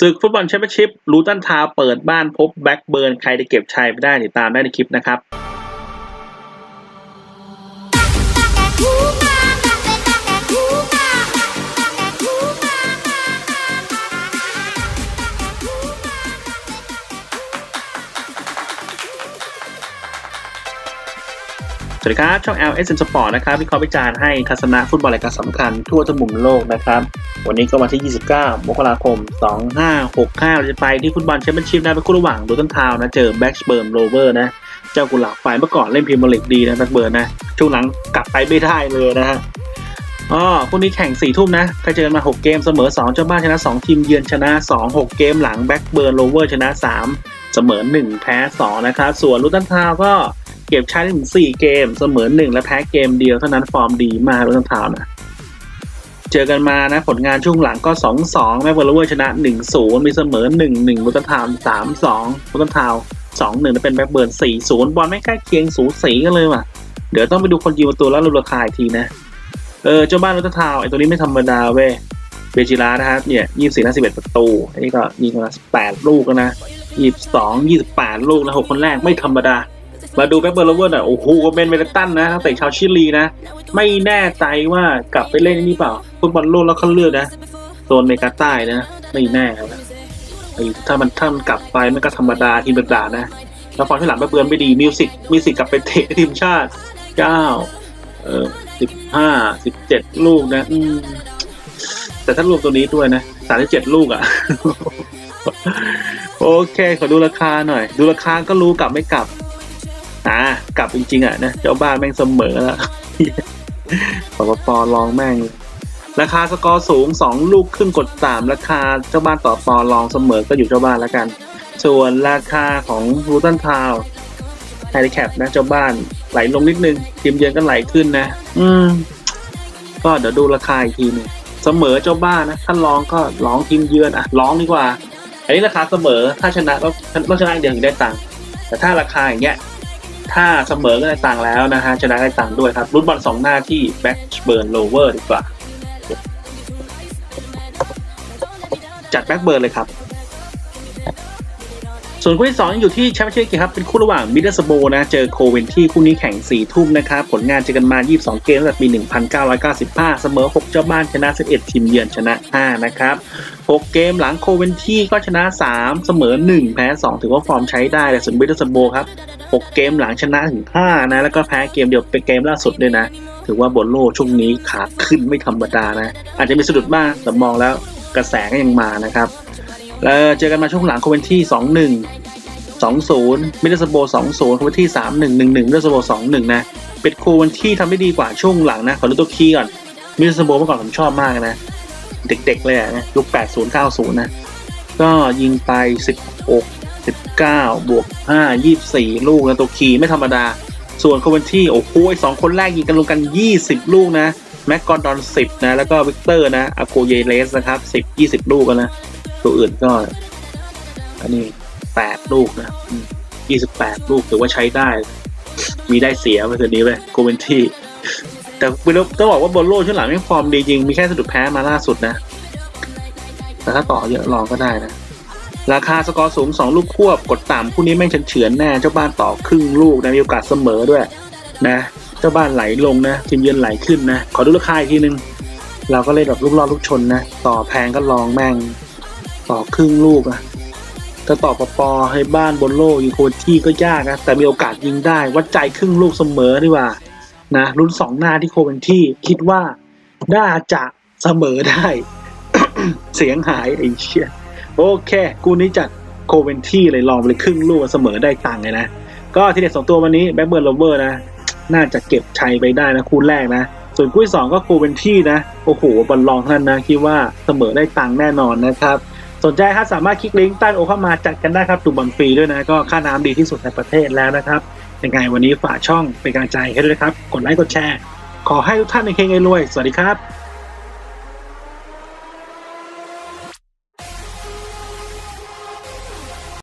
ศึกฟุตบอลแชมเปี้ยนชิพลูตันทาวเปิดบ้านพบแบ็กเบิร์นใครจะเก็บชัยไปได้ติดตามได้ในคลิปนะครับ วัสดีครับ ช่อง LS Sport นะครับวิเคราะห์วิจารณ์ให้ทัศนะฟุตบอลรายการสำคัญทั่วทุกมุมโลกนะครับ วันนี้ก็วันที่ 29 มกราคม 2565 เราจะไปที่ฟุตบอลแชมเปี้ยนชิพนะเป็นคู่ระหว่างลูตันทาวนะเจอแบ็กสเบิร์นโรเวอร์นะเจ้ากุหลาบไฟเมื่อก่อนเล่นพรีเมียร์ลีกดีนะแบ็กเบิร์นนะช่วงหลังกลับไปไม่ได้เลยนะฮะอ๋อคู่นี้แข่ง4ทุ่มนะใครเจอกันมา 6 เกมเสมอ 2 เจ้าบ้านชนะ 2 ทีมเยือนชนะ 2 6 เกมหลังแบ็กเบิร์นโรเวอร์ชนะ 3 เสมอ 1 แพ้ 2 นะครับ ส่วนลูตันทาวก็ เก็บใช้ได้ถึง4เกม เสมอ1และแพ้เกมเดียวเท่านั้นฟอร์มดีมากลูตันทาวน์นะ เจอกันมานะผลงานช่วงหลังก็2-2แม่เวอร์เลเวอร์ชนะ1-0มีเสมอ1-1ลูตันทาวน์3-2ลูตันทาวน์2-1แล้วเป็นแบ็คเบิร์น4-0บอลไม่ใกล้เคียงสูสีกันเลยว่ะ เดี๋ยวต้องไปดูคนยิงประตูแล้วรูราคาอีกทีนะ เออเจ้าบ้านลูตันทาวน์ไอตัวนี้ไม่ธรรมดาเว้ยเบจิรานะครับเนี่ย24น่า11ประตูอันนี้ก็ยิงมา18ลูกแล้วนะ22 28ลูกนะหกคนแรกไม่ธรรมดา มาดูแบ็คเบอร์ลเวอร์หน่อยโอ้โหเบนเวลตันนะนักเตะชาวชิลีนะ ไม่แน่ใจว่ากลับไปเล่นนี่เปล่าฟุตบอลโลกแล้วเขาเลือกนะโซนเมกาใต้นะไม่แน่ครับถ้ามันถ้ามันกลับไปมันก็ธรรมดาทีมระดานะ แล้วฟอร์มที่หลังแบ็คเบิร์นไม่ดีมิวสิกมีสิทธิ์กลับไปเตะทีมชาติเก้าเออสิบห้าสิบเจ็ดลูกนะ อืมแต่ถ้ารวมตัวนี้ด้วยนะสามสิบเจ็ดลูกอะ โอเค ขอดูราคาหน่อย ดูราคาก็รู้กลับไม่กลับ อ่ากลับจริงๆอะนะเจ้าบ้านแม่งเสมอแล้วปปปลองแม่ง ราคาสกอร์สูงสองลูกครึ่งกดสามราคาเจ้าบ้านต่อปอลองเสมอก็อยู่เจ้าบ้านแล้วกัน ส่วนราคาของรูตันทาวไฮริแคปนะเจ้าบ้านไหลลงนิดนึงทีมเยือนก็ไหลขึ้นนะ อืม ก็เดี๋ยวดูราคาอีกทีหนึงเสมอเจ้าบ้านนะถ้าลองก็ลองทีมเยือนอะลองดีกว่า อันนี้ราคาเสมอถ้าชนะก็ต้องชนะอย่างเดียวถึงได้ตังค์แต่ถ้าราคาอย่างเงี้ย ถ้าเสมอก็ได้ตังค์แล้วนะฮะชนะได้ตังค์ด้วยครับรุ่นบอลสองหน้าที่แบ็กเบิร์นโลเวอร์ดีกว่า จัดแบ็กเบิร์นเลยครับ ส่วนคู่ที่สองยังอยู่ที่แชมเปี้ยนชิพครับเป็นคู่ระหว่างมิดเดิลสโบนะเจอโคเวนที่คู่นี้แข่ง 4 ทุ่มนะครับผลงานเจอกันมา 22 เกมตั้งแต่ปี 1995 เสมอ 6 เจ้าบ้านชนะ 11 ทีมเยือนชนะ 5 นะครับ 6 เกมหลังโคเวนที่ก็ชนะ 3 เสมอ 1 แพ้ 2 ถือว่าฟอร์มใช้ได้แต่ส่วนมิดเดิลสโบครับ 6 เกมหลังชนะถึง 5 นะ แล้วก็แพ้เกมเดียวเป็นเกมล่าสุดด้วยนะ ถือว่าบอลโลช่วงนี้ขาขึ้นไม่ธรรมดานะ อาจจะมีสะดุดบ้างแต่มองแล้วกระแสก็ยังมานะครับ แล้วเจอกันมาช่วงหลังโคเวนที่2-1 2-0มิเดิลสโบ2-0โคเวนที่3-1 1-1มิเดสโบ2-1นะ เป็นโคเวนที่ทำได้ดีกว่าช่วงหลังนะ ขอดูตัวคีย์ก่อนมิเดสโบเมื่อก่อนผมชอบมากนะ เด็กๆเลยนะยุค80 90นย์เก้าศูนย์นะ ก็ยิงไป16 19บเก้าบวก5 24ลูกนะตัวคีย์ไม่ธรรมดา ส่วนโคเวนที่โอ้โหสองคนแรกยิงกันรวมกัน20ลูกนะแม็กกอร์ดอน10นะแล้วก็วิกเตอร์นะอาโกเยเลสนะครับ10 20ลูกแล้วนะ ตัวอื่นก็ อันนี้8ลูกนะอืม28ลูกถือว่าใช้ได้ มีได้เสียไปคืนนี้เว้ยโคเวนที่ แต่ไม่รู้ต้องบอกว่าบอลโลช่วงหลังไม่ฟอร์มดีจริง มีแค่สะดุดแพ้มาล่าสุดนะ แต่ถ้าต่อเยอะลองก็ได้นะ ราคาสกอร์สูง2ลูกควบ กดต่ำคู่นี้แม่งเฉือนแน่เจ้าบ้านต่อครึ่งลูกนะมีโอกาสเสมอด้วย นะเจ้าบ้านไหลลงนะทีมเยือนไหลขึ้นนะ ขอดูราคาอีกทีนึงเราก็เล่นแบบลูกล่อลูกชนนะ ต่อแพงก็ลองแม่ง ต่อครึ่งลูกอะถ้าต่อปปให้บ้านบนโลกยิงโคที่ก็ยากนะแต่มีโอกาสยิงได้ วัดใจครึ่งลูกเสมอดีกว่านะรุ่นสองหน้าที่โคเวนที่คิดว่าน่าจะเสมอได้ เสียงหายไอ้เชี่ยโอเค กูนี้จัดโคเวนที่เลยลองไปเลยครึ่งลูกเสมอได้ตังค์เลยนะ ก็ทีเด็ดสองตัววันนี้แบ็คเบิร์นโรเวอร์นะ น่าจะเก็บชัยไปได้นะคู่แรกนะ ส่วนคู่ที่สองก็โคเวนที่นะ โอ้โหบอลลองเท่านั้นนะ คิดว่าเสมอได้ตังค์แน่นอนนะครับ สนใจครับสามารถคลิกลิงก์ใต้โอเข้ามาจัดกันได้ครับดูบอลฟรีด้วยนะก็ค่าน้ำดีที่สุดในประเทศแล้วนะครับยังไงวันนี้ฝากช่องเป็นกำลังใจให้ด้วยครับ กดไลค์กดแชร์ ขอให้ทุกท่านในเคงรวย สวัสดีครับ